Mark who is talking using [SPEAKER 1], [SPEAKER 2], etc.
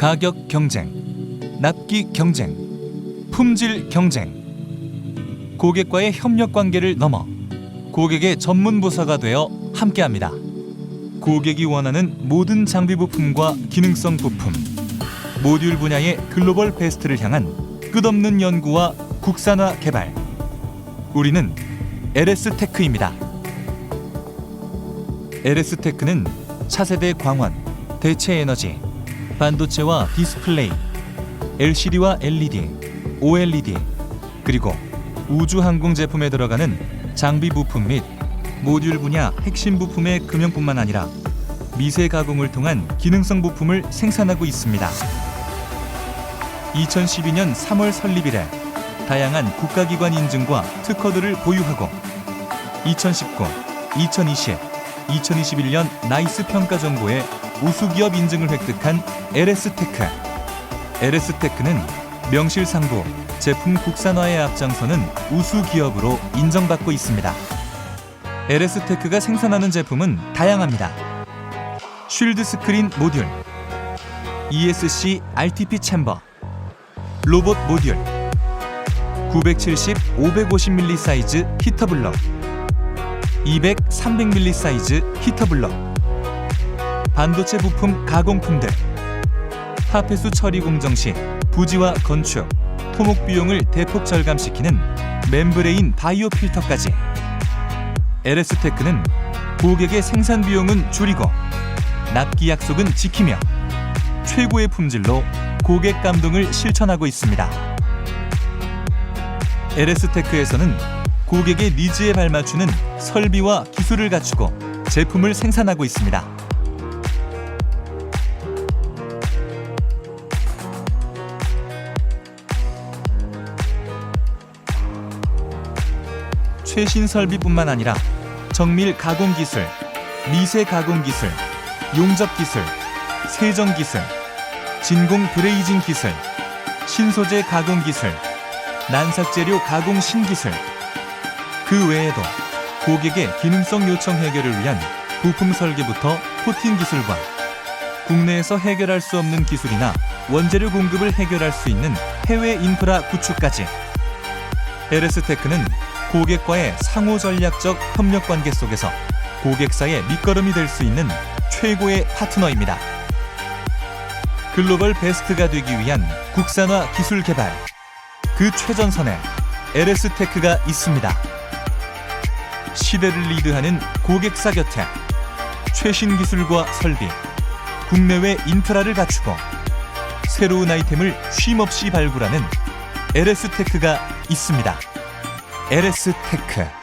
[SPEAKER 1] 가격 경쟁, 납기 경쟁, 품질 경쟁. 고객과의 협력 관계를 넘어 고객의 전문 부서가 되어 함께합니다. 고객이 원하는 모든 장비 부품과 기능성 부품, 모듈 분야의 글로벌 베스트를 향한 끝없는 연구와 국산화 개발. 우리는 LS 테크입니다. LS 테크는 차세대 광원, 대체 에너지, 반도체와 디스플레이, LCD와 LED, OLED, 그리고 우주 항공 제품에 들어가는 장비 부품 및 모듈 분야 핵심 부품의 금형뿐만 아니라 미세 가공을 통한 기능성 부품을 생산하고 있습니다. 2012년 3월 설립 이래 다양한 국가기관 인증과 특허들을 보유하고 2019, 2020, 2021년 나이스 평가 정보의 우수 기업 인증을 획득한 LS테크. LS테크는 명실상부 제품 국산화에 앞장서는 우수 기업으로 인정받고 있습니다. LS테크가 생산하는 제품은 다양합니다. 쉴드 스크린 모듈, ESC RTP 챔버, 로봇 모듈, 970, 550mm 사이즈 히터 블럭, 200, 300mm 사이즈 히터블럭, 반도체 부품 가공품들, 하폐수 처리 공정 시 부지와 건축, 토목 비용을 대폭 절감시키는 멤브레인 바이오 필터까지. LS테크는 고객의 생산 비용은 줄이고 납기 약속은 지키며 최고의 품질로 고객 감동을 실천하고 있습니다. LS테크에서는 고객의 니즈에 발맞추는 설비와 기술을 갖추고 제품을 생산하고 있습니다. 최신 설비뿐만 아니라 정밀 가공 기술, 미세 가공 기술, 용접 기술, 세정 기술, 진공 브레이징 기술, 신소재 가공 기술, 난삭 재료 가공 신기술. 그 외에도 고객의 기능성 요청 해결을 위한 부품 설계부터 코팅 기술과 국내에서 해결할 수 없는 기술이나 원재료 공급을 해결할 수 있는 해외 인프라 구축까지 LS테크는 고객과의 상호 전략적 협력 관계 속에서 고객사의 밑거름이 될 수 있는 최고의 파트너입니다. 글로벌 베스트가 되기 위한 국산화 기술 개발 그 최전선에 LS테크가 있습니다. 시대를 리드하는 고객사 곁에 최신 기술과 설비, 국내외 인프라를 갖추고 새로운 아이템을 쉼없이 발굴하는 LS테크가 있습니다. LS테크